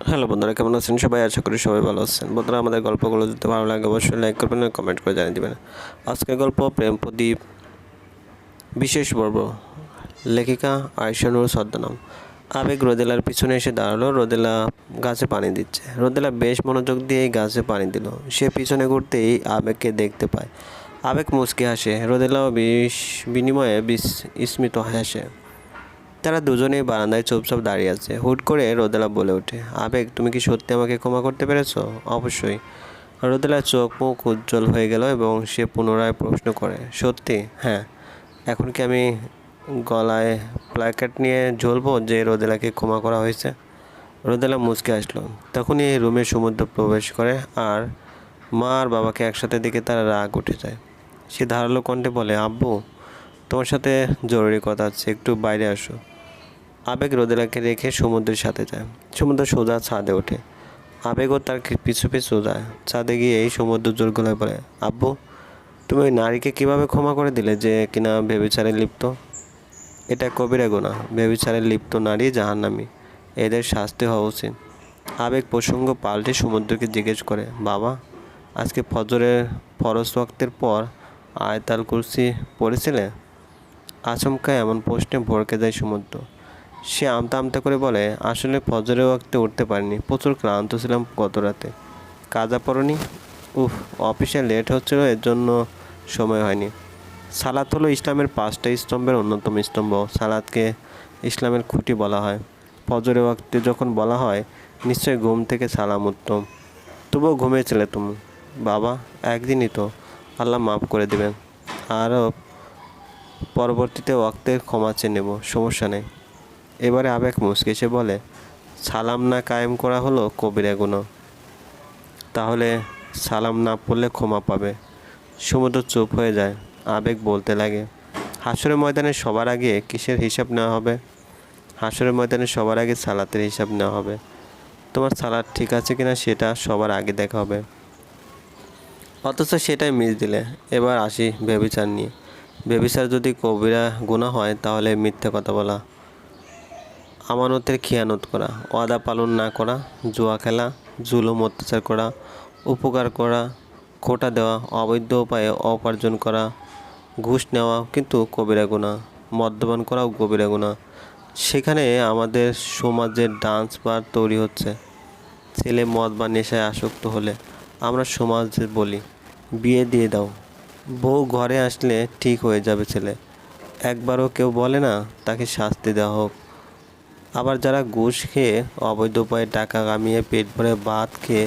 Hello বন্ধুরা, কেমন আছেন? সবাই আশা করি সবাই ভালো আছেন। বন্ধুরা, আমাদের গল্পগুলো যদি ভালো লাগে, অবশ্যই লাইক করবেন আর কমেন্ট করে জানিয়ে দেবেন। আজকের গল্প প্রেম প্রদীপ, বিশেষ পর্ব। লেখিকা আয়সানুর ছদ্মনাম। আবেগ রোদেলার পিছনে এসে দাঁড়াল। রোদেলা গাছে পানি দিচ্ছে। রোদেলা বেশ মনোযোগ দিয়ে গাছে পানি দিল। সে পিছনে ঘুরতেই আবেগকে দেখতে পায়। আবেগ মুচকে হাসে। রোদেলাও বিনিময়ে বিস স্মিত হাসে। তারা দুজনেই বারান্দায় চুপচাপ দাঁড়িয়ে আছে। হুট করে রোদেলা বলে ওঠে, আবেগ, তুমি কি সত্যি আমাকে ক্ষমা করতে পেরেছ? অবশ্যই। রোদেলার চোখ মুখ উজ্জ্বল হয়ে গেল এবং সে পুনরায় প্রশ্ন করে, সত্যি? হ্যাঁ। এখন কি আমি গলায় প্ল্যাকেট নিয়ে ঝুলবো যে রোদেলাকে ক্ষমা করা হয়েছে? রোদেলা মুচকে আসলো। তখনই এই রুমে সমুদ্র প্রবেশ করে আর মা আর বাবাকে একসাথে দেখে তার রাগ উঠে যায়। সে ধারালো কণ্ঠে বলে, আব্বু, তোমার সাথে জরুরি কথা আছে, একটু বাইরে আসো। আবেগ রোদেলাকে রেখে সমুদ্রের সাথে যায়। সমুদ্র সোজা ছাদে ওঠে। আবেগও তার পিছু পিছু যায়। ছাদে গিয়ে এই সমুদ্র জোর গলায় বলে আব্বু, তুমি ওই নারীকে কীভাবে ক্ষমা করে দিলে যে কিনা বেবিচারে লিপ্ত? এটা কবিরা গোনা বেবিচারে লিপ্ত নারী জাহান্নামী। এদের শাস্তি হওয়া উচিত। আবেগ প্রসঙ্গ পাল্টে সমুদ্রকে জিজ্ঞেস করে, বাবা, আজকে ফজরের ফরজ ওয়াক্তের পর আয়তাল কুরসি পড়েছিলে? আচমকা এমন প্রশ্নে ভরকে যায় সমুদ্র। সে আমতা আমতা করে বলে, আসলে ফজরের ওয়াক্তে উঠতে পারিনি, প্রচুর ক্লান্ত ছিলাম গত রাতে। কাজা পড়নি? উফ, অফিসে লেট হচ্ছিল, এর জন্য সময় হয়নি। সালাত হলো ইসলামের পাঁচটা স্তম্ভের অন্যতম স্তম্ভ। সালাদকে ইসলামের খুঁটি বলা হয়। ফজরে ওয়াক্তে যখন বলা হয়, নিশ্চয়ই ঘুম থেকে সালাম উত্তম। তবুও ঘুমিয়েছিলে তুমি? বাবা, একদিনই তো। আল্লাহ মাফ করে দেবেন। আরও পরবর্তীতে ওয়াক্তের ক্ষমা চেয়ে নেব, সমস্যা নেই। এবারে আবেগ মুসকে সে বলে, সালাম না কায়েম করা হলো কবিরা গুণ। তাহলে সালাম না পড়লে ক্ষমা পাবে। সমুদ্র চুপ হয়ে যায়, আবেগ বলতে লাগে। হাসরের ময়দানে সবার আগে কিসের হিসাব নেওয়া হবে? হাসরের ময়দানে সবার আগে সালাতের হিসাব নেওয়া হবে। তোমার সালাদ ঠিক আছে কিনা সেটা সবার আগে দেখা হবে। অথচ সেটাই মিস দিলে। এবার আসি বেবিচার নিয়ে। বেবিচার যদি কবিরা গুণা হয়, তাহলে মিথ্যে কথা বলা। আমানতের খেয়ানত করা, ওয়াদা পালন না করা, জুয়া খেলা, জুলুম অত্যাচার করা, উপকার করা, খোটা দেওয়া, অবৈধ উপায়ে অপার্জন করা, ঘুষ নেওয়া কিন্তু কবিরা গুণা মদ্যপান করাও কবিরা গুণা সেখানে আমাদের সমাজের ডান্স বার তৈরি হচ্ছে। ছেলে মদ বা নেশায় আসক্ত হলে আমরা সমাজে বলি, বিয়ে দিয়ে দাও। বউ ঘরে আসলে ঠিক হয়ে যাবে ছেলে। একবারও কেউ বলে না, তাকে শাস্তি দেওয়া হোক। আবার যারা ঘুষ খেয়ে অবৈধ উপায়ে টাকা কামিয়ে পেট ভরে ভাত খেয়ে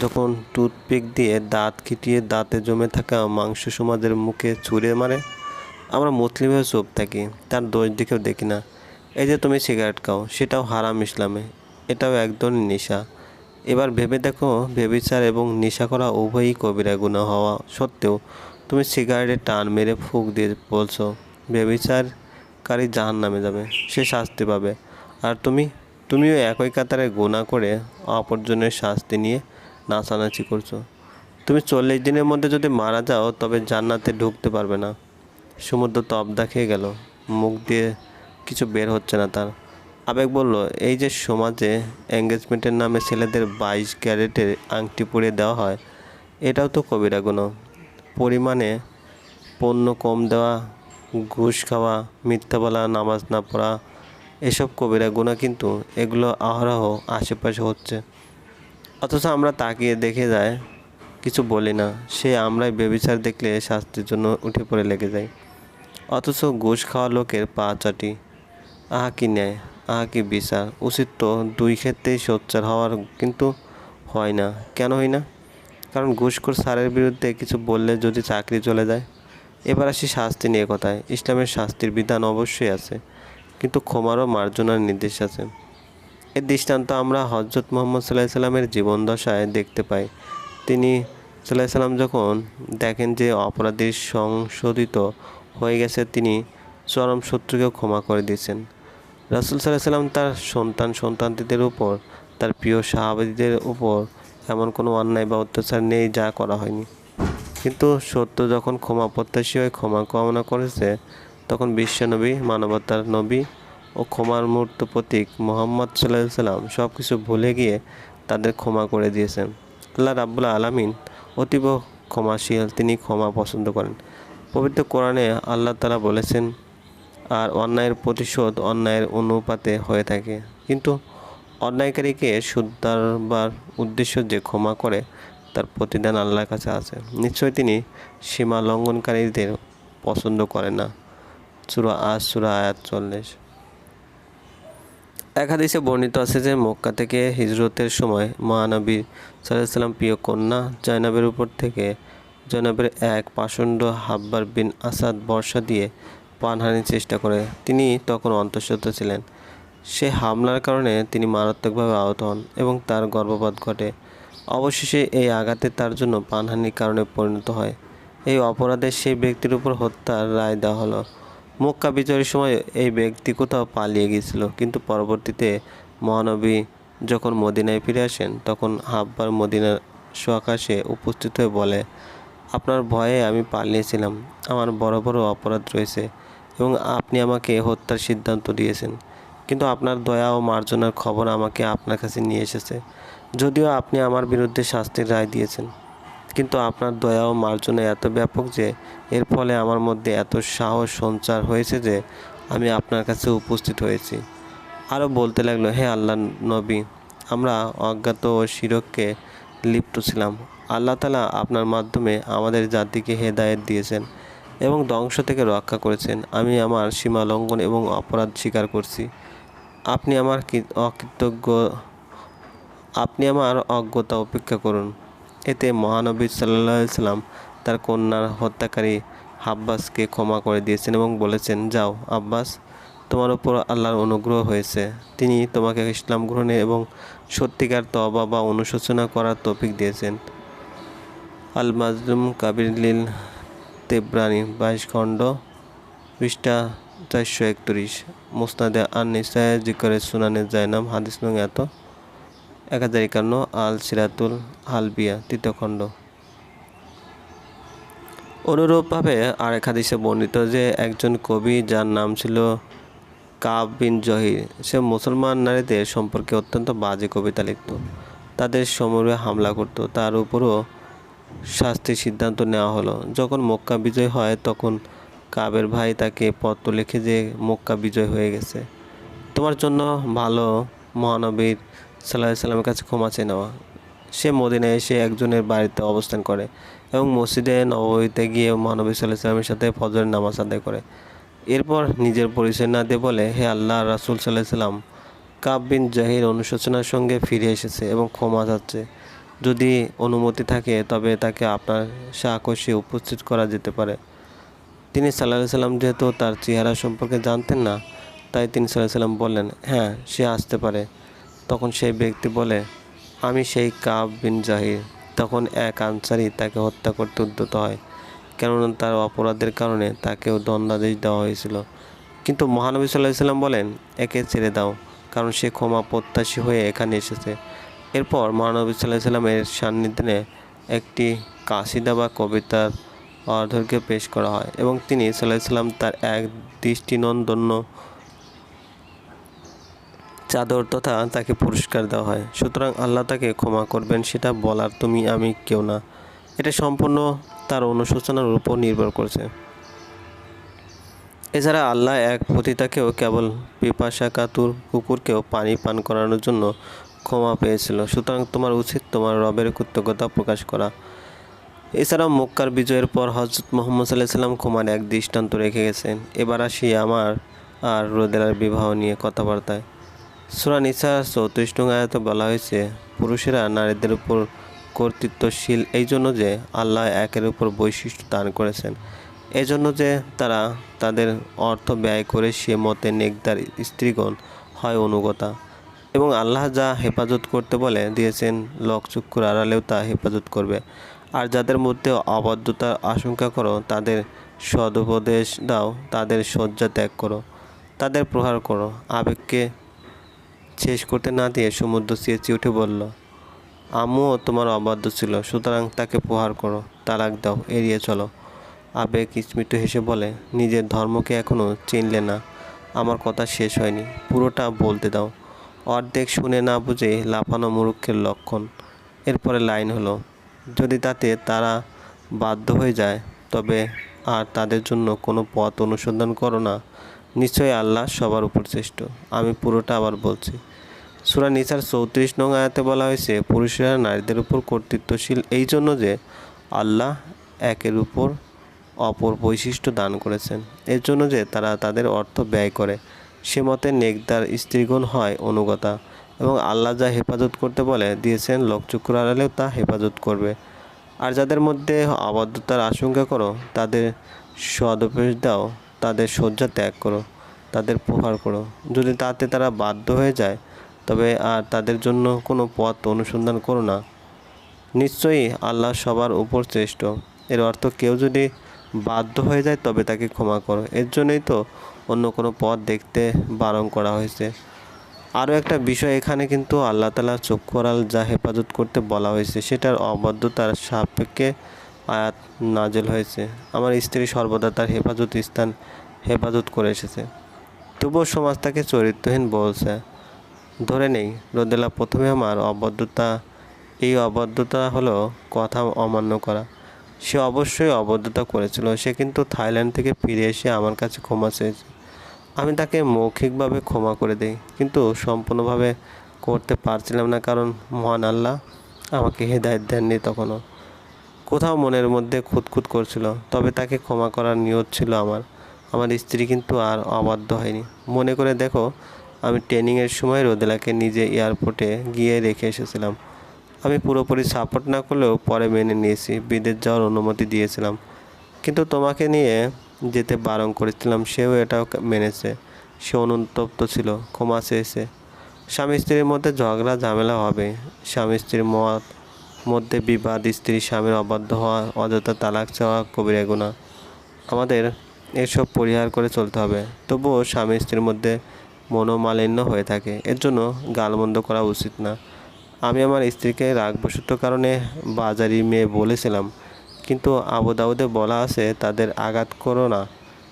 যখন টুথপিক দিয়ে দাঁত খিটিয়ে দাঁতে জমে থাকা মাংস সমাজের মুখে ছুঁড়ে মারে, আমরা মুসলিম হয়ে থাকি, তার দোষ দিকেও দেখি না। এই যে তুমি সিগারেট খাও, সেটাও হারাম ইসলামে, এটাও এক ধরনের নেশা। এবার ভেবে দেখো ভেবিচার এবং নেশা করা উভয়ই কবিরা গুণা হওয়া সত্ত্বেও তুমি সিগারেটে টান মেরে ফুক দিয়ে বলছো ভেবিচারকারী জাহান নামে যাবে, সে শাস্তি পাবে। আর তুমি? তুমিও একই কাতারে গোনা করে অপরজনের শাস্তি নিয়ে নাচানাচি করছ। তুমি চল্লিশ দিনের মধ্যে যদি মারা যাও, তবে জান্নাতে ঢুকতে পারবে না। সমুদ্র তবদা খেয়ে গেল। মুখ দিয়ে কিছু বের হচ্ছে না তার। আবেগ বলল, এই যে সমাজে এঙ্গেজমেন্টের নামে ছেলেদের বাইশ ক্যারেটের আংটি পরিয়ে দেওয়া হয়, এটাও তো কবিরা গুণ পরিমাণে পণ্য কম দেওয়া, ঘুষ খাওয়া, মিথ্যা বলা, নামাজ না পড়া এসব কবিরা গুণা কিন্তু এগুলো আহরহ আশেপাশে হচ্ছে। অথচ আমরা তাকিয়ে দেখে যায়, কিছু বলি না। সে আমরাই বেবিচার দেখলে শাস্তির জন্য উঠে পড়ে লেগে যাই অথচ ঘুষ খাওয়া লোকের পা চাটি। আহা কি ন্যায়, আহা কি বিচার। উচিত তো দুই ক্ষেত্রেই সোচ্চার হওয়ার কিন্তু হয় না। কেন হয় না? কারণ ঘুষখোর স্যারের বিরুদ্ধে কিছু বললে যদি চাকরি চলে যায়, এবার আসি শাস্তি নিয়ে কথায়। ইসলামের শাস্তির বিধান অবশ্যই আছে। কিন্তু ক্ষমারও মার্জনার নির্দেশ আছে। এর দৃষ্টান্ত আমরা হজরত মোহাম্মদ সাল্লাহ সাল্লামের জীবন দশায় দেখতে পাই। তিনি সাল্লাহ সাল্লাম যখন দেখেন যে অপরাধী সংশোধিত হয়ে গেছে, তিনি চরম শত্রুকেও ক্ষমা করে দিয়েছেন। রাসুল সাল্লাহ সাল্লাম তার সন্তান সন্তানদের উপর, তার প্রিয় সাহাবাদীদের উপর এমন কোনো অন্যায় বা অত্যাচার নেই যা করা হয়নি। কিন্তু সত্য যখন ক্ষমা প্রত্যাশী হয়ে ক্ষমা কামনা করেছে তখন বিশ্বনবী, মানবতার নবী ও ক্ষমার মূর্ত প্রতীক মোহাম্মদ সাল্লাহ সাল্লাম সব কিছু ভুলে গিয়ে তাদের ক্ষমা করে দিয়েছেন। আল্লাহ রাব্বুল আলামিন অতীব ক্ষমাশীল, তিনি ক্ষমা পছন্দ করেন। পবিত্র কোরআনে আল্লাহ তালা বলেছেন, আর অন্যায়ের প্রতিশোধ অন্যায়ের অনুপাতে হয়ে থাকে। কিন্তু অন্যায়কারীকে শুদ্ধারবার উদ্দেশ্য যে ক্ষমা করে, তার প্রতিদান আল্লাহর কাছে আছে। নিশ্চয়ই তিনি সীমা লঙ্ঘনকারীদের পছন্দ করেন না। সুরা আজ সুরা আয়াত চল্লিশ। এক হাদিসে বর্ণিত আছে যে, মক্কা থেকে হিজরতের সময় মহানবী সাল্লাম প্রিয় কন্যা জয়নাবের উপর থেকে জয়নাবের এক পাষণ্ড হাব্বার বিন আসাদ বর্ষা দিয়ে প্রাণহানির চেষ্টা করে। তিনি তখন অন্তঃসত্ত্বা ছিলেন। সে হামলার কারণে তিনি মারাত্মকভাবে আহত হন এবং তার গর্ভপাত ঘটে। অবশেষে এই আঘাতে তার জন্য প্রাণহানির কারণে পরিণত হয়। এই অপরাধে সেই ব্যক্তির উপর হত্যার রায় দেওয়া হলো। মক্কা বিজয়ের সময় এই ব্যক্তি কোথাও পালিয়ে গিয়েছিল। কিন্তু পরবর্তীতে মহানবী যখন মদিনায় ফিরে আসেন, তখন হাব্বার মদিনার সোয়াকাশে উপস্থিত হয়ে বলে, আপনার ভয়ে আমি পালিয়েছিলাম। আমার বড় বড় অপরাধ রয়েছে এবং আপনি আমাকে হত্যার সিদ্ধান্ত দিয়েছেন। কিন্তু আপনার দয়া ও মার্জনার খবর আমাকে আপনার কাছে নিয়ে এসেছে। যদিও আপনি আমার বিরুদ্ধে শাস্তির রায় দিয়েছেন। কিন্তু আপনার দয়া ও মার্জনা এত ব্যাপক যে, এর ফলে আমার মধ্যে এত সাহস সঞ্চার হয়েছে যে, আমি আপনার কাছে উপস্থিত হয়েছি। আরও বলতে লাগল, হে আল্লাহ নবী, আমরা অজ্ঞাত ও শিরককে লিপ্ত ছিলাম। আল্লাহ তালা আপনার মাধ্যমে আমাদের জাতিকে হেদায়েত দিয়েছেন এবং ধ্বংস থেকে রক্ষা করেছেন। আমি আমার সীমা লঙ্ঘন এবং অপরাধ স্বীকার করছি। আপনি আমার অকৃতজ্ঞ, আপনি আমার অজ্ঞতা উপেক্ষা করুন। এতে মহানবী সাল্লাহ সাল্লাম তার কন্যার হত্যাকারী আব্বাসকে ক্ষমা করে দিয়েছেন এবং বলেছেন, যাও, আব্বাস, তোমার উপর আল্লাহর অনুগ্রহ হয়েছে। তিনি তোমাকে ইসলাম গ্রহণে এবং সত্যিকার তবা বা অনুশোচনা করার তৌফিক দিয়েছেন। আল মাজলুম কাবিরলিল তেব্রানি, বাইশ খণ্ড, পৃষ্ঠা চারশো একত্রিশ, মুসনাদে আন নিসায় জিকরে সুনানে জায়নাম হাদিস নং এত। এক হাজার একান্ন আল সিরাতুল হালবিয়া, তৃতীয় খণ্ড। অনুরূপভাবে আরেক হাদিসে বর্ণিত যে একজন কবি যার নাম ছিল কাব বিন জহির, সে মুসলমান নারীদের সম্পর্কে অত্যন্ত বাজে কবিতা লিখত। তাদের সমরে হামলা করত। তার উপরও শাস্তির সিদ্ধান্ত নেওয়া হলো। যখন মক্কা বিজয় হয়, তখন কাবের ভাই তাকে পত্র লিখে যে মক্কা বিজয় হয়ে গেছে, তোমার জন্য ভালো মহানবীর সাল্লাহ সাল্লামের কাছে ক্ষমা চেয়ে নেওয়া। সে মদিনায় এসে একজনের বাড়িতে অবস্থান করে এবং মসজিদে নবমীতে গিয়ে মহানবী সাল্লাহ সাল্লামের সাথে ফজরের নামাজ আদায় করে। এরপর নিজের পরিচয় না দিয়ে বলে, হে আল্লাহ, রাসুল সাল্লাহ সাল্লাম জাহির অনুশোচনার সঙ্গে ফিরে এসেছে এবং ক্ষমা চাচ্ছে। যদি অনুমতি থাকে, তবে তাকে আপনার সাকসে উপস্থিত করা যেতে পারে। তিনি সাল্লাহ সাল্লাম যেহেতু তার চেহারা সম্পর্কে জানতেন না, তাই তিনি সাল্লাহ সাল্লাম বললেন হ্যাঁ সে আসতে পারে। তখন সেই ব্যক্তি বলে, আমি সেই কাব বিন জাহির। তখন এক আনসারি তাকে হত্যা করতে উদ্যত হয়, কেননা তার অপরাধের কারণে তাকেও দণ্ডাদেশ দেওয়া হয়েছিল। কিন্তু মহানবী সাল্লাহ সাল্লাম বলেন, একে ছেড়ে দাও, কারণ সে ক্ষমা প্রত্যাশী হয়ে এখানে এসেছে। এরপর মহানবী সাল্লাহ সাল্লামের সান্নিধ্যে একটি কাশিদা বা কবিতার অর্ধকে পেশ করা হয় এবং তিনি সাল্লাহ সাল্লাম তার এক দৃষ্টিনন্দন্য চাদর তথা তাকে পুরস্কার দেওয়া হয়। সুতরাং আল্লাহ তাকে ক্ষমা করবেন, সেটা বলার তুমি আমি কেউ না। এটা সম্পূর্ণ তার অনুশোচনার উপর নির্ভর করছে। এছাড়া আল্লাহ এক পতিতাকেও কেবল পিপাসা, কাতুর, কুকুরকেও পানি পান করানোর জন্য ক্ষমা পেয়েছিল। সুতরাং তোমার উচিত তোমার রবের কৃতজ্ঞতা প্রকাশ করা। এছাড়াও মক্কার বিজয়ের পর হজরত মোহাম্মদ সাল্লাহ সাল্লাম ক্ষমার এক দৃষ্টান্ত রেখে গেছেন। এবার আসি আমার আর রোদেলার বিবাহ নিয়ে কথাবার্তায়। সুরা নিসা চৌত্রিশ নং আয়াতে বলা হয়েছে, পুরুষেরা নারীদের উপর কর্তৃত্বশীল এই জন্য যে আল্লাহ একের উপর বৈশিষ্ট্য দান করেছেন। এজন্য যে তারা তাদের অর্থ ব্যয় করে সে মতে নেকদার স্ত্রীগণ হয় অনুগতা। এবং আল্লাহ যা হেফাজত করতে বলে, দিয়েছেন লকচক্ষুর আড়ালেও তা হেফাজত করবে। আর যাদের মধ্যে অবাধ্যতার আশঙ্কা করো, তাদের সদুপদেশ দাও, তাদের শয্যা ত্যাগ করো, তাদের প্রহার করো, আবেগকে শেষ করতে না দিয়ে সমুদ্র চেঁচে উঠে বলল, আম্মুও তোমার অবাধ্য ছিল, সুতরাং তাকে প্রহার করো, তালাক দাও, এড়িয়ে চলো। আবেগ স্মৃত হেসে বলে, নিজের ধর্মকে এখনও চিনলে না, আমার কথা শেষ হয়নি, পুরোটা বলতে দাও। অর্ধেক শুনে না বুঝে লাফানো মূর্খের লক্ষণ। এরপরে লাইন হলো, যদি তাতে তারা বাধ্য হয়ে যায়, তবে আর তাদের জন্য কোনো পথ অনুসন্ধান করো না নিশ্চয়ই আল্লাহ সবার উপর শ্রেষ্ঠ। আমি পুরোটা আবার বলছি। সুরা নিসার চৌত্রিশ নং আয়াতে বলা হয়েছে, পুরুষেরা নারীদের উপর কর্তৃত্বশীল এই জন্য যে আল্লাহ একের উপর অপর বৈশিষ্ট্য দান করেছেন। এর জন্য যে তারা তাদের অর্থ ব্যয় করে। সে মতে নেকদার স্ত্রীগুণ হয় অনুগতা এবং আল্লাহ যা হেফাজত করতে বলে, দিয়েছেন লোকচক্ষুর আড়ালেও তা হেফাজত করবে। আর যাদের মধ্যে আবদ্ধতার আশঙ্কা করো, তাদের সদুপদেশ দাও। তাদের শয্যা ত্যাগ করো, তাদের প্রহার করো। যদি তাতে তারা বাধ্য হয়ে যায়, তবে আর তাদের জন্য কোনো পথ অনুসন্ধান করো না। নিশ্চয়ই আল্লাহ সবার উপর শ্রেষ্ঠ। এর অর্থ কেউ যদি বাধ্য হয়ে যায়, তবে তাকে ক্ষমা করো। এর জন্যই তো অন্য কোনো পথ দেখতে বারণ করা হয়েছে। আরও একটা বিষয় এখানে কিন্তু আল্লাহ তালা চক্ষু আড়াল যা হেফাজত করতে বলা হয়েছে, সেটার অবাধ্যতার সাপেক্ষে আয়াত নাজেল হয়েছে। আমার স্ত্রী সর্বদা তার হেফাজত স্থান হেফাজত করে এসেছে। তবুও সমাজ তাকে চরিত্রহীন বলছে। ধরে নেই, রোদেলা, প্রথমে আমার অবদ্ধতা এই অবদ্ধতা হলো কথা অমান্য করা। সে অবশ্যই অবদ্ধতা করেছিল। সে কিন্তু থাইল্যান্ড থেকে ফিরে এসে আমার কাছে ক্ষমা চেয়েছে। আমি তাকে মৌখিকভাবে ক্ষমা করে দিই, কিন্তু সম্পূর্ণভাবে করতে পারছিলাম না কারণ মহান আল্লাহ আমাকে হেদায়ত দেননি তখনও। কোথাও মনের মধ্যে খুঁতখুত করছিল, তবে তাকে ক্ষমা করার নিয়ত ছিল আমার। আমার স্ত্রী কিন্তু আর অবাধ্য হয়নি। মনে করে দেখো, আমি ট্রেনিংয়ের সময় রোদেলাকে নিজে এয়ারপোর্টে গিয়ে রেখে এসেছিলাম। আমি পুরোপুরি সাপোর্ট না করলেও পরে মেনে নিয়েছি, বিদেশ যাওয়ার অনুমতি দিয়েছিলাম। কিন্তু তোমাকে নিয়ে যেতে বারণ করেছিলাম, সেও এটাও মেনেছে। সে অনুতপ্ত ছিল, ক্ষমা চেয়েছে। স্বামী স্ত্রীর মধ্যে ঝগড়া, ঝামেলা হবে। স্বামী স্ত্রীর মত মধ্যে বিবাদ, স্ত্রী, স্বামীর অবাধ্য হওয়া, অযথা তালাক চাওয়া, কবিরা গুণা আমাদের এসব পরিহার করে চলতে হবে। তবুও স্বামী স্ত্রীর মধ্যে মনোমালিন্য হয়ে থাকে। এর জন্য গালমন্দ করা উচিত না। আমি আমার স্ত্রীকে রাগবশত কারণে বাজারি মেয়ে বলেছিলাম, কিন্তু আবু দাউদে বলা আছে, তাদের আঘাত করো না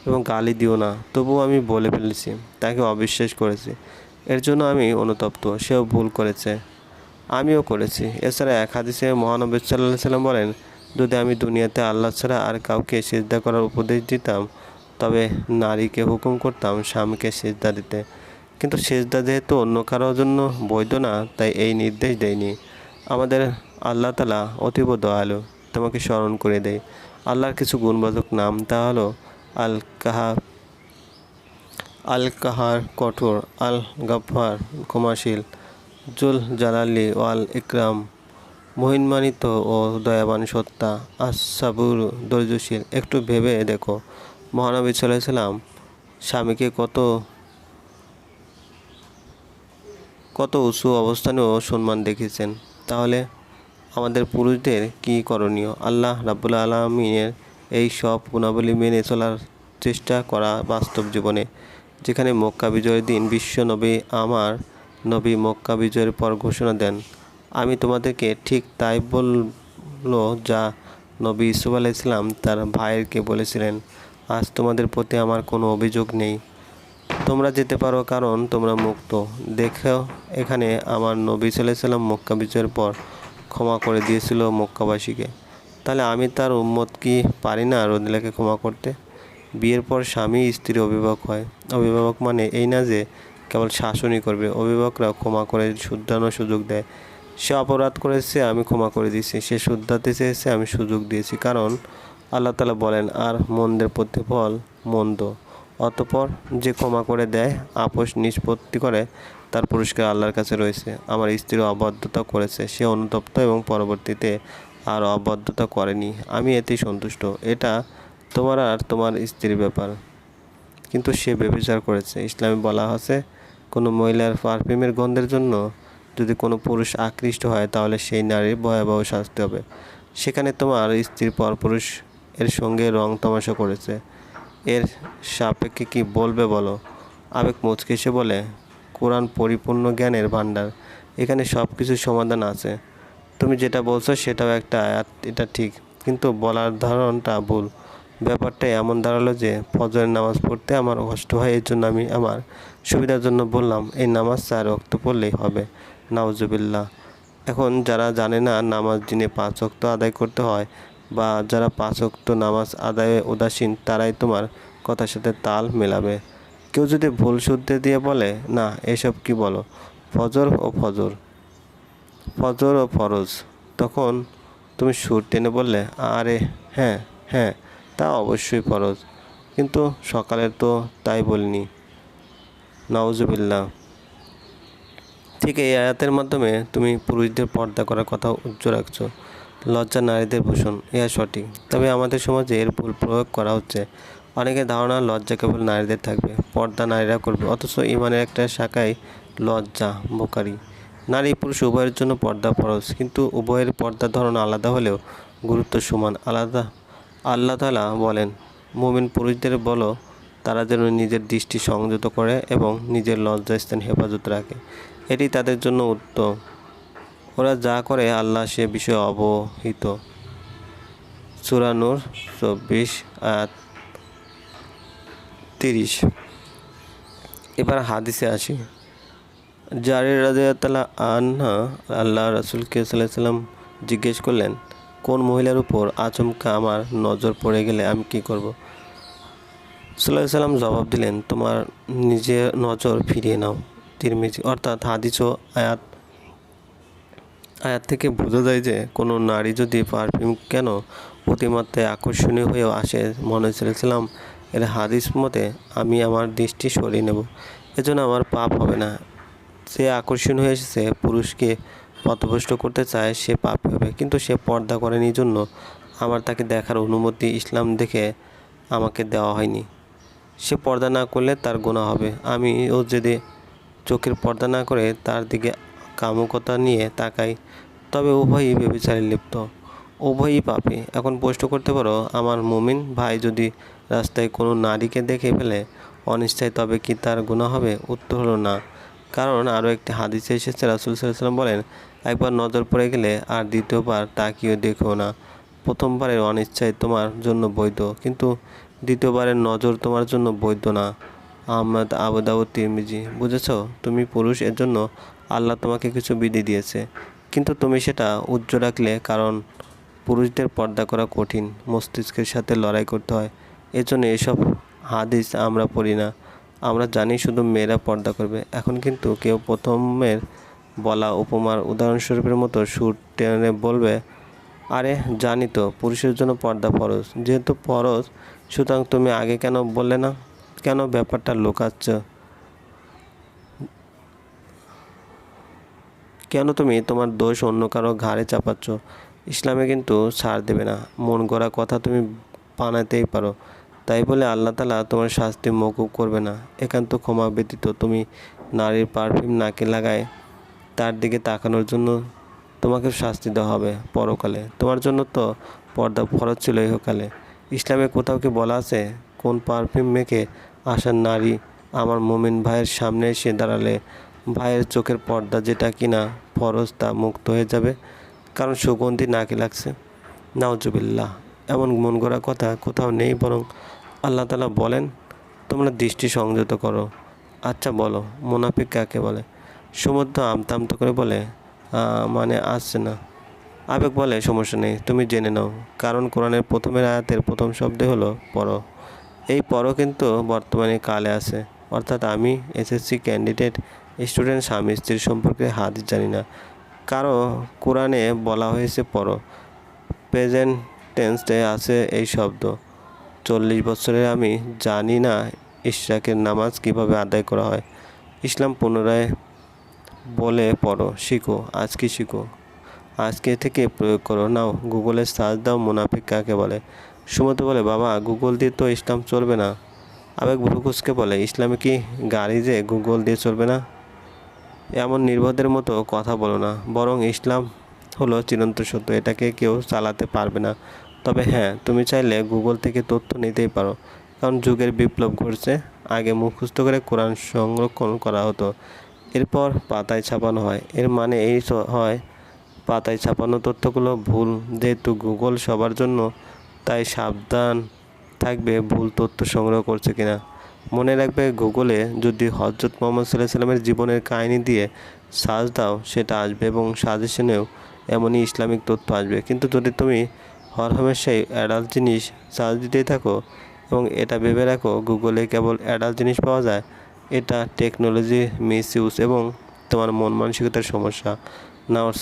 এবং গালি দিও না। তবুও আমি বলে ফেলেছি, তাকে অবিশ্বাস করেছি। এর জন্য আমি অনুতপ্ত, সেও ভুল করেছে। আমিও করেছি। এছাড়া এক হাদিসে মহানবী সাল্লাহ সাল্লাম বলেন, যদি আমি দুনিয়াতে আল্লাহ ছাড়া আর কাউকে সেজদা করার উপদেশ দিতাম, তবে নারীকে হুকুম করতাম স্বামীকে সেজদা দিতে। কিন্তু সেজদা যেহেতু অন্য কারোর জন্য বৈধ না, তাই এই নির্দেশ দেয়নি। আমাদের আল্লাহ তালা অতীব দয়ালু, তোমাকে স্মরণ করে দেয়। আল্লাহর কিছু গুণবাচক নাম তা হলো আল কাহা আল কাহার কঠোর আল গাফার ক্ষমাশীল জুল জালালি ওয়াল ইকরাম, মহিনমানিত ও দয়াবান সত্তা আসাবুর ধৈর্যশীল একটু ভেবে দেখো, মহানবী সাল্লাম স্বামীকে কত কত উঁচু অবস্থানেও সম্মান দেখেছেন তাহলে আমাদের পুরুষদের কি করণীয়? আল্লাহ রাবুল আলমিনের এই সব গুণাবলী মেনে চলার চেষ্টা করা বাস্তব জীবনে, যেখানে মক্কা বিজয়ের দিন বিশ্ব নবী আমার নবী মক্কা বিজয়ের পর ঘোষণা দেন। আমি তোমাদেরকে ঠিক তাই বলল যা নবী ইসুফ আলাইসলাম তার ভাইয়েরকে বলেছিলেন। আজ তোমাদের প্রতি আমার কোনো অভিযোগ নেই। তোমরা যেতে পারো কারণ তোমরা মুক্ত। দেখো, এখানে আমার নবী সাল্লাম মক্কা বিজয়ের পর ক্ষমা করে দিয়েছিল মক্কাবাসীকে। তাহলে আমি তার উম্মত কি পারি না রদিলাকে ক্ষমা করতে? বিয়ের পর স্বামী স্ত্রী অভিভাবক হয়। অভিভাবক মানে এই না যে কেবল শাসনই করবে। অভিভাবকরা ক্ষমা করে শুদ্ধানোর সুযোগ দেয়। সে অপরাধ করেছে, আমি ক্ষমা করে দিয়েছি। সে শুদ্ধাতে চেয়েছে, আমি সুযোগ দিয়েছি। কারণ আল্লাহ তালা বলেন, আর মন্দের প্রতিফল মন্দ। অতপর যে ক্ষমা করে দেয়, আপোষ নিষ্পত্তি করে, তার পুরস্কার আল্লাহর কাছে রয়েছে। আমার স্ত্রী অবাধ্যতা করেছে, সে অনুতপ্ত এবং পরবর্তীতে আর অবাধ্যতা করেনি। আমি এতেই সন্তুষ্ট। এটা তোমার আর তোমার স্ত্রীর ব্যাপার। কিন্তু সে ব্যবচার করেছে। ইসলামে বলা আছে কোনো মহিলার পারফিউমের গন্ধের জন্য যদি কোনো পুরুষ আকৃষ্ট হয়, তাহলে সেই নারীর ভয়াবহ শাস্তি হবে। সেখানে তোমার স্ত্রীর পরপুরুষ এর সঙ্গে রং তামাশা করেছে। এর সাপেক্ষে কি বলবে বলো? আবেগ মুচকে এসে বলে, কোরআন পরিপূর্ণ জ্ঞানের ভাণ্ডার। এখানে সব কিছুর সমাধান আছে। তুমি যেটা বলছো সেটাও একটা এটা ঠিক। কিন্তু বলার ধরনটা ভুল। ব্যাপারটা এমন দাঁড়াল যে ফজরের নামাজ পড়তে আমার কষ্ট হয় এর জন্য আমি আমার সুবিধার জন্য বললাম, এই নামাজ চার রক্ত পড়লেই হবে। নাউজুবিল্লাহ। এখন যারা জানে না নামাজ দিনে পাঁচ ওয়াক্ত আদায় করতে হয় বা যারা পাঁচ ওয়াক্ত নামাজ আদায়ে উদাসীন, তারাই তোমার কথার সাথে তাল মেলাবে। কেউ যদি ভুল শুদ্ধে দিয়ে বলে, না, এসব কি বলো? ফজর ও ফজর। ফজর ও ফরজ। তখন তুমি সুর টেনে বললে, আরে হ্যাঁ হ্যাঁ। তা অবশ্যই ফরজ। কিন্তু সকালের তো তাই বলিনি। নওজুবিল্লাহ ঠিক এই আয়াতের মাধ্যমে তুমি পুরুষদের পর্দা করার কথা উজ্জ্ব রাখছো। লজ্জা নারীদের ভূষণ ইহা সঠিক। তবে আমাদের সমাজে এর ভুল প্রয়োগ করা হচ্ছে। অনেকের ধারণা লজ্জা কেবল নারীদের থাকবে, পর্দা নারীরা করবে। অথচ ইমানের একটা শাখায় লজ্জা, বোকারি। নারী পুরুষ উভয়ের জন্য পর্দা ফরজ। কিন্তু উভয়ের পর্দার ধরন আলাদা হলেও গুরুত্ব সমান, আলাদা আল্লাহ তালা বলেন, মুমিন পুরুষদের বলো, তারা যেন নিজের দৃষ্টি সংযত করে এবং নিজের লজ্জাস্থান হেফাজত রাখে। এটি তাদের জন্য উত্তম। ওরা যা করে আল্লাহ সে বিষয়ে অবহিত। সুরানুর চব্বিশ, আয়াত তিরিশ। এবার হাদিসে আসি। জারির রাজিয়াতালা আনহা, আল্লাহ রাসুলকে সাল্লাম জিজ্ঞেস করলেন কোন মহিলার উপর আচমকা আমার নজর পড়ে গেলে আমি কি করব? সাল্লাহ সাল্লাম জবাব দিলেন, তোমার নিজের নজর ফিরিয়ে নাও। তিরমিজি, অর্থাৎ হাদিস ও আয়াত আয়াত থেকে বোঝা যায় যে কোনো নারী যদি পারফিউম কেন অতিমাত্রায় আকর্ষণীয় হয়েও আসে মনে ছেড়েছিলাম এর হাদিস মতে, আমি আমার দৃষ্টি সরিয়ে নেব। এজন্য আমার পাপ হবে না। সে আকর্ষণ হয়ে এসেছে পুরুষকে পথভ্রষ্ট করতে চায়, সে পাপি হবে। কিন্তু সে পর্দা করেনি জন্য আমার তাকে দেখার অনুমতি ইসলাম দেখে আমাকে দেওয়া হয়নি। সে পর্দা না করলে তার গোনা হবে। আমি ও যদি চোখের পর্দা না করে তার দিকে কামুকতা নিয়ে তাকাই, তবে উভয়ই বেবিচারে লিপ্ত। উভয়ই পাপি। এখন প্রশ্ন করতে পারো, আমার মুমিন ভাই যদি রাস্তায় কোনো নারীকে দেখে ফেলে অনিশ্চয় তবে কি তার গুণা হবে? উত্তর হলো না। কারণ আরও একটি হাদিসে এসেছে, রাসুল সাল্লাম বলেন একবার নজর পড়ে গেলে আর দ্বিতীয়বার তাকিয়েও দেখো না। প্রথমবারের অনিচ্ছায় তোমার জন্য বৈধ, কিন্তু দ্বিতীয়বারের নজর তোমার জন্য বৈধ না। আহমদ আবুদাউদ তিরমিজি, বুঝেছ? তুমি পুরুষ এর জন্য আল্লাহ তোমাকে কিছু বিধি দিয়েছে। কিন্তু তুমি সেটা উজ্জ্ব রাখলে কারণ পুরুষদের পর্দা করা কঠিন, মস্তিষ্কের সাথে লড়াই করতে হয়। এজন্য এসব হাদিস আমরা পড়ি না। আমরা জানি শুধু মেয়েরা পর্দা করবে। এখন কিন্তু কেউ প্রথমের বলা উপমার উদাহরণস্বরূপের মতো সুর টেনে বলবে, আরে, জানি তো, পুরুষের জন্য পর্দা ফরজ। যেহেতু ফরজ, সুতরাং তুমি আগে কেন বললে না? কেন ব্যাপারটা লুকাচ্ছ? কেন তুমি তোমার দোষ অন্য কারও ঘাড়ে চাপাচ্ছ? ইসলামে কিন্তু ছাড় দেবে না। মন গড়া কথা তুমি বানাতেই পারো। তাই বলে আল্লাহ তালা তোমার শাস্তি মকুব করবে না। একান্ত ক্ষমা ব্যতীত তুমি নারীর পারফিউম নাকে লাগায় তার দিকে তাকানোর জন্য তোমাকে শাস্তি দেওয়া হবে পরকালে। তোমার জন্য তো পর্দা ফরজ ছিল ইহকালে। ইসলামে কোথাও কি বলা আছে, কোন পারফিউম মেখে আসার নারী আমার মোমিন ভাইয়ের সামনে এসে দাঁড়ালে ভাইয়ের চোখের পর্দা যেটা কিনা ফরজ তা মুক্ত হয়ে যাবে? কারণ সুগন্ধি নাকে লাগছে। নাওজুবিল্লাহ এমন মন গড়া কথা কোথাও নেই বরং আল্লাহ তালা বলেন, তোমরা দৃষ্টি সংযত করো। আচ্ছা বলো, মুনাফিক কাকে বলে? সমুদ্র আমতামত করে বলে মানে আসছে না। আবেগ বলে, সমস্যা নেই, তুমি জেনে নাও। কারণ কোরআনের প্রথমের আয়াতের প্রথম শব্দে হলো পর। এই পর কিন্তু বর্তমানে কালে আছে। অর্থাৎ আমি এসএসসি ক্যান্ডিডেট, স্টুডেন্ট, স্বামী স্ত্রীর সম্পর্কে হাত জানি না। কারও কোরআনে বলা হয়েছে পর। প্রেজেন্ট টেন্সে আছে এই শব্দ। চল্লিশ বছরের আমি জানি না ইশরাকের নামাজ কীভাবে আদায় করা হয়। ইসলাম পুনরায় বলে পড়ো, শিখো, আজকে শিখো। আজকে থেকে প্রয়োগ করো। নাও, গুগলে সার্চ দাও, মুনাফিক কাকে বলে? সুমত বলে, বাবা, গুগল দিয়ে তো ইসলাম চলবে না। আবেগ ভুরুকুসকে বলে, ইসলামে কি গাড়ি যে গুগল দিয়ে চলবে না? এমন নির্বোধের মতো কথা বলো না। বরং ইসলাম হলো চিরন্ত সত্য, এটাকে কেউ চালাতে পারবে না। তবে হ্যাঁ তুমি চাইলে গুগল থেকে তথ্য নিতেই পারো। কারণ যুগের বিপ্লব ঘটছে। আগে মুখস্থ করে কোরআন সংরক্ষণ করা হতো। এরপর পাতায় ছাপানো হয়। এর মানে এই হয়, পাতায় ছাপানো তথ্যগুলো ভুল। যেহেতু গুগল সবার জন্য, তাই সাবধান থাকবে ভুল তথ্য সংগ্রহ করছে কিনা। মনে রাখবে গুগলে যদি হজরত মোহাম্মদ সাল্লাহ সাল্লামের জীবনের কাহিনী দিয়ে সার্চ দাও, সেটা আসবে এবং সাজেশনেও এমনই ইসলামিক তথ্য আসবে। কিন্তু যদি তুমি হরহামেশাই অ্যাডাল্ট জিনিস সার্চ দিতেই থাকো এবং এটা ভেবে রাখো গুগলে কেবল অ্যাডাল্ট জিনিস পাওয়া যায় এটা টেকনোলজি মিস ইউজ এবং তোমার মন মানসিকতার সমস্যা। না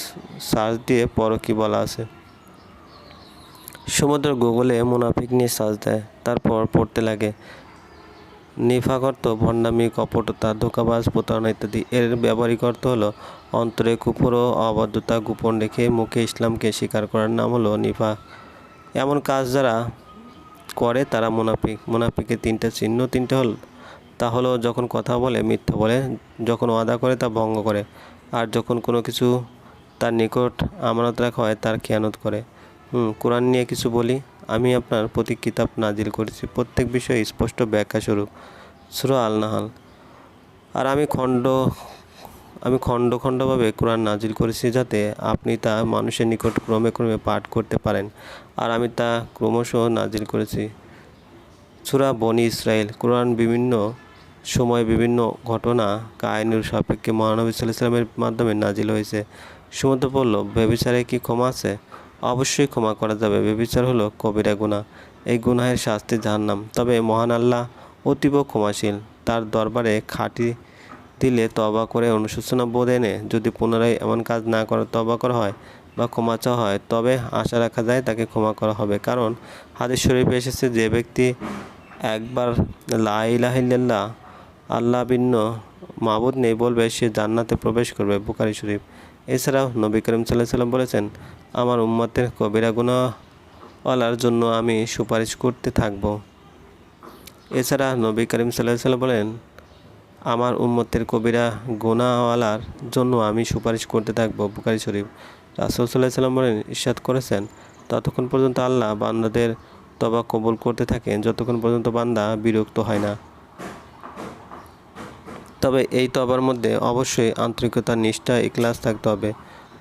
সার্চ দিয়ে পরও কী বলা আছে। সমুদ্র গুগলে মুনাফিক নিয়ে সার্চ দেয়, তারপর পড়তে লাগে। নিফাক অর্থ ভণ্ডামি, কপটতা, ধোকাবাজ, প্রতারণা ইত্যাদি। এর ব্যবহারিক অর্থ হলো অন্তরে কুপুর ও অবাধ্যতা গোপন রেখে মুখে ইসলামকে স্বীকার করার নাম হলো নিফা। এমন কাজ যারা করে, তারা মুনাফিক। মুনাফিকের তিনটা চিহ্ন, তিনটে হল তা হলো যখন কথা বলে, মিথ্যা বলে, যখন ওয়াদা করে তা ভঙ্গ করে। আর যখন কোনো কিছু তার নিকট আমানত রাখা হয়, তার খেয়ানত করে। হুম, কোরআন নিয়ে কিছু বলি। আমি আপনার প্রতি কিতাব নাজিল করেছি। প্রত্যেক বিষয়ে স্পষ্ট ব্যাখ্যা স্বরূপ। সুরা আল নাহাল আর আমি খণ্ড আমি খণ্ড খণ্ডভাবে কোরআন নাজিল করেছি যাতে আপনি তা মানুষের নিকট ক্রমে ক্রমে পাঠ করতে পারেন। আর আমি তা ক্রমশ নাজিল করেছি। সুরা বনি ইসরায়েল কোরআন বিভিন্ন সময় বিভিন্ন ঘটনা কাহিনীর সাপেক্ষে মহানবী সাল্লামের মাধ্যমে নাজিল হয়েছে। সমুদ্র বলল ব্যবিচারে কি ক্ষমা আছে? অবশ্যই ক্ষমা করা যাবে। ব্যবিচার হলো কবিরা গুণা এই গুনাহের শাস্তি জাহান্নাম। তবে মহান আল্লাহ অতীব ক্ষমাশীল। তার দরবারে খাঁটি দিলে তবা করে অনুশোচনা বোধ এনে যদি পুনরায় এমন কাজ না করে তবা করা হয় বা ক্ষমা চাওয়া হয়, তবে আশা রাখা যায় তাকে ক্ষমা করা হবে। কারণ হাদিস শরীফে এসেছে, যে ব্যক্তি একবার লাইলাহিল্লাহ আল্লাহ ভিন্ন মাবুদ নেই বলবে, সে জান্নাতে প্রবেশ করবে বুকারি শরীফ। এছাড়াও নবী করিম সাল্লাহ সাল্লাম বলেছেন, আমার উম্মতের কবিরা গুণাওয়ালার জন্য আমি সুপারিশ করতে থাকব। এছাড়া নবী করিম সাল্লাহ সাল্লাম বলেন, আমার উম্মতের কবিরা গুণাওয়ালার জন্য আমি সুপারিশ করতে থাকব। বুকারি শরীফ। রাসুল সাল্লাহ সাল্লাম বলেন ইস্বাদ করেছেন, ততক্ষণ পর্যন্ত আল্লাহ বান্দাদের তবা কবুল করতে থাকেন, যতক্ষণ পর্যন্ত বান্দা বিরক্ত হয় না। তবে এই তবার মধ্যে অবশ্যই আন্তরিকতা নিষ্ঠা ইকলাস থাকতে হবে।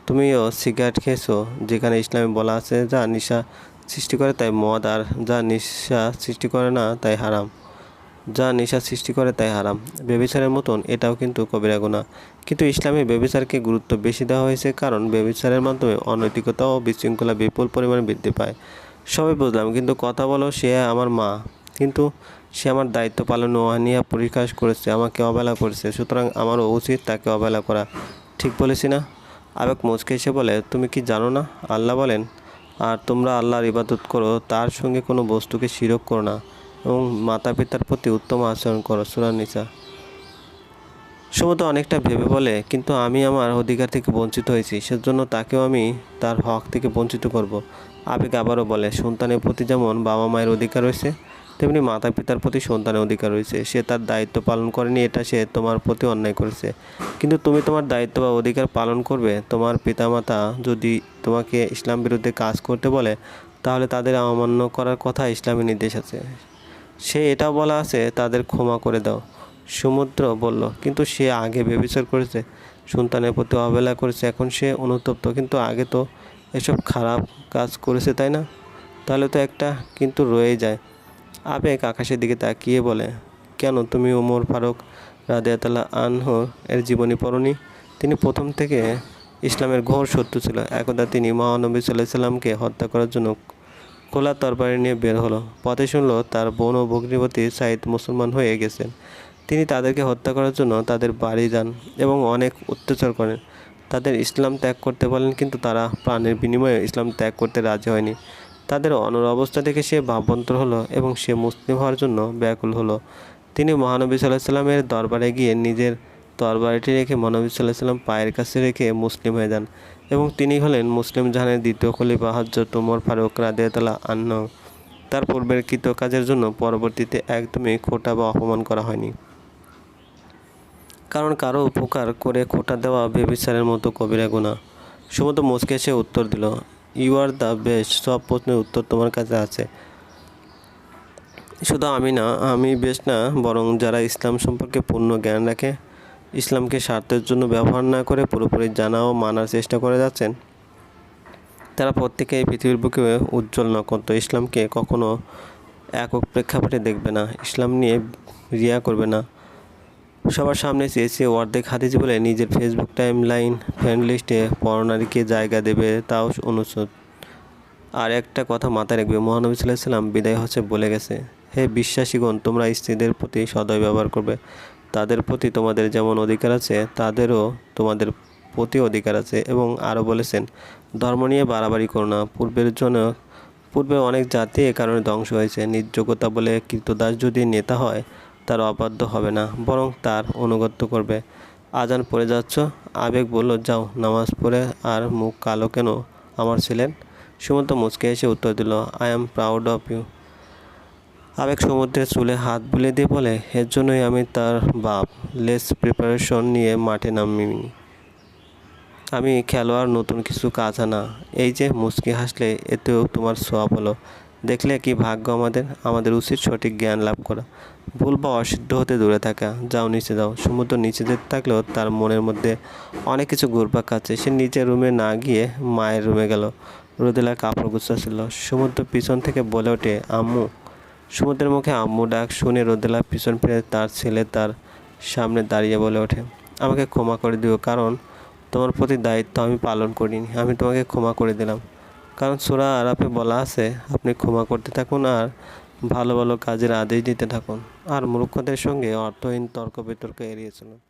তুমিও সিগারেট খেয়েছো, যেখানে ইসলামে বলা আছে, যা নেশা সৃষ্টি করে তাই মদ, আর যা নেশা সৃষ্টি করে না তাই হারাম। যা নেশা সৃষ্টি করে তাই হারাম। বেবিচারের মতন এটাও কিন্তু কবিরা গুণা কিন্তু ইসলামে বেবিচারকে গুরুত্ব বেশি দেওয়া হয়েছে কারণ বেবিচারের মাধ্যমে অনৈতিকতা ও বিশৃঙ্খলা বিপুল পরিমাণে বৃদ্ধি পায়। সবাই বুঝলাম, কিন্তু কথা বলো, সে আমার মা। কিন্তু সে আমার দায়িত্ব পালন ও আনিয়া পরিকাশ করেছে, আমাকে অবহেলা করেছে। সুতরাং আমারও উচিত তাকে অবহেলা করা। ঠিক বলেছি না? আবেগ মুচকে এসে বলে, তুমি কি জানো না? আল্লাহ বলেন, আর তোমরা আল্লাহর ইবাদত করো, তার সঙ্গে কোনো বস্তুকে শিরক করো না এবং মাতা পিতার প্রতি উত্তম আচরণ করো। সুরান নিসা। সমুদ্র অনেকটা ভেবে বলে, কিন্তু আমি আমার অধিকার থেকে বঞ্চিত হয়েছি, সেজন্য তাকেও আমি তার হক থেকে বঞ্চিত করব। আবেগ আবারও বলে, সন্তানের প্রতি যেমন বাবা মায়ের অধিকার রয়েছে তেমনি মাতা পিতার প্রতি সন্তানের অধিকার রয়েছে। সে তার দায়িত্ব পালন করেনি, এটা সে তোমার প্রতি অন্যায় করেছে। কিন্তু তুমি তোমার দায়িত্ব বা অধিকার পালন করবে। তোমার পিতামাতা যদি তোমাকে ইসলাম বিরুদ্ধে কাজ করতে বলে, তাহলে তাদের অমান্য করার কথা ইসলামী নির্দেশ আছে। সে এটা বলা আছে, তাদের ক্ষমা করে দাও। সমুদ্র বলল, কিন্তু সে আগে বেবিচার করেছে, সন্তানের প্রতি অবহেলা করেছে, এখন সে অনুতপ্ত। কিন্তু আগে তো এসব খারাপ কাজ করেছে, তাই না? তাহলে তো একটা কিন্তু রয়ে যায়। আবেগ আকাশের দিকে তাকিয়ে বলে, কেন তুমি ওমর ফারুক রাদিয়াতাল্লাহ আনহর এর জীবনী পড়নি? তিনি প্রথম থেকে ইসলামের ঘোর শত্রু ছিল। একদা তিনি মহানবী সাল্লাহ সাল্লামকে হত্যা করার জন্য খোলা তরবারি নিয়ে বের হলো। পথে শুনলো তার বোন ও ভগ্নিপতি সাইদ মুসলমান হয়ে গেছেন। তিনি তাদেরকে হত্যা করার জন্য তাদের বাড়ি যান এবং অনেক অত্যাচার করেন। তাদের ইসলাম ত্যাগ করতে বলেন কিন্তু তারা প্রাণের বিনিময়ে ইসলাম ত্যাগ করতে রাজি হয়নি। তাদের অনুর অবস্থা দেখে সে ভাববন্তর হলো এবং সে মুসলিম হওয়ার জন্য ব্যাকুল হলো। তিনি মহানবী সাল্লাহ সাল্লামের দরবারে গিয়ে নিজের তরবারিটি রেখে মহানবী সাল্লাহ সাল্লাম পায়ের কাছে রেখে মুসলিম হয়ে যান এবং তিনি হলেন মুসলিম জাহানের দ্বিতীয় খলিফা হজরত উমর ফারুক রাদিয়াতাল্লাহ আন্ন তার পূর্বের কৃত কাজের জন্য পরবর্তীতে একদমই খোটা বা অপমান করা হয়নি। কারণ কারও উপকার করে খোটা দেওয়া বেবিচারের মতো কবিরা গুণা সমুদ্র মুসকে সে উত্তর দিল ইউ আর দ্য বেস্ট সব প্রশ্নের উত্তর তোমার কাছে আছে। শুধু আমি না, আমি বেশ না, বরং যারা ইসলাম সম্পর্কে পূর্ণ জ্ঞান রাখে, ইসলামকে স্বার্থের জন্য ব্যবহার না করে পুরোপুরি জানা ও মানার চেষ্টা করে যাচ্ছেন, তারা প্রত্যেকে এই পৃথিবীর বুকে উজ্জ্বল নক্ষত্র। ইসলামকে কখনো একক প্রেক্ষাপটে দেখবে না। ইসলাম নিয়ে রিয়া করবে না। সবার সামনে চেয়ে চেয়ে অর্ধেক হাদিস বলে নিজের ফেসবুক টাইম লাইন ফ্রেন্ড লিস্টে পরনারীকে জায়গা দেবে তাও অনুচ্ছেদ। আর একটা কথা মাথায় রাখবে, মহানবী সাল্লাম বিদায় হচ্ছে বলে গেছে, হে বিশ্বাসীগণ, তোমরা স্ত্রীদের প্রতি সদয় ব্যবহার করবে। তাদের প্রতি তোমাদের যেমন অধিকার আছে, তাদেরও তোমাদের প্রতি অধিকার আছে। এবং আরও বলেছেন, ধর্ম নিয়ে বাড়াবাড়ি করো না। পূর্বের জন্য পূর্বে অনেক জাতি এ কারণে ধ্বংস হয়েছে। নিজ যোগ্যতা বলে কৃতদাস যদি নেতা হয় তার অবাধ্য হবে না, বরং তার অনুগত্য করবে। আজান পড়ে যাচ্ছ? আবেগ বলল, যাও, নামাজ পড়ে আর মুখ কালো কেন? আমার ছিলেন? সুমন্ত মুচকে এসে উত্তর দিল I am proud of you আবেগ সমুদ্রের চুলে হাত বুলিয়ে দিয়ে বলে, এর জন্যই আমি তার বাপ। লেস প্রিপারেশন নিয়ে মাঠে নামিনি। আমি খেলোয়াড়, নতুন কিছু কাজ আনা। এই যে মুচকি হাসলে, এতেও তোমার সোয়াব হলো। দেখলে কি ভাগ্য আমাদের? আমাদের উচিত সঠিক জ্ঞান লাভ করা। ভুল বা অসিদ্ধ হতে দূরে থাকা, যাও নিচে যাও। সমুদ্র নিচে যেতে থাকলেও তার মনের মধ্যে অনেক কিছু ঘুরপাক খাচ্ছে। সে নিজের রুমে না গিয়ে মায়ের রুমে গেল। রোদেলা কাপড় গুছাচ্ছিল। সমুদ্র পিছন থেকে বলে ওঠে, আম্মু। সমুদ্রের মুখে আম্মু ডাক শুনে রোদেলা পিছন ফিরে তার ছেলে তার সামনে দাঁড়িয়ে বলে ওঠে, আমাকে ক্ষমা করে দিও, কারণ তোমার প্রতি দায়িত্ব আমি পালন করিনি। আমি তোমাকে ক্ষমা করে দিলাম। কারণ সুরা আরাপে বলা আছে, আপনি ক্ষমা করতে থাকুন আর ভালো ভালো কাজের আদেশ দিতে থাকুন। আর মূর্খদের সঙ্গে অর্থহীন তর্ক বিতর্ক এড়িয়ে চলুন।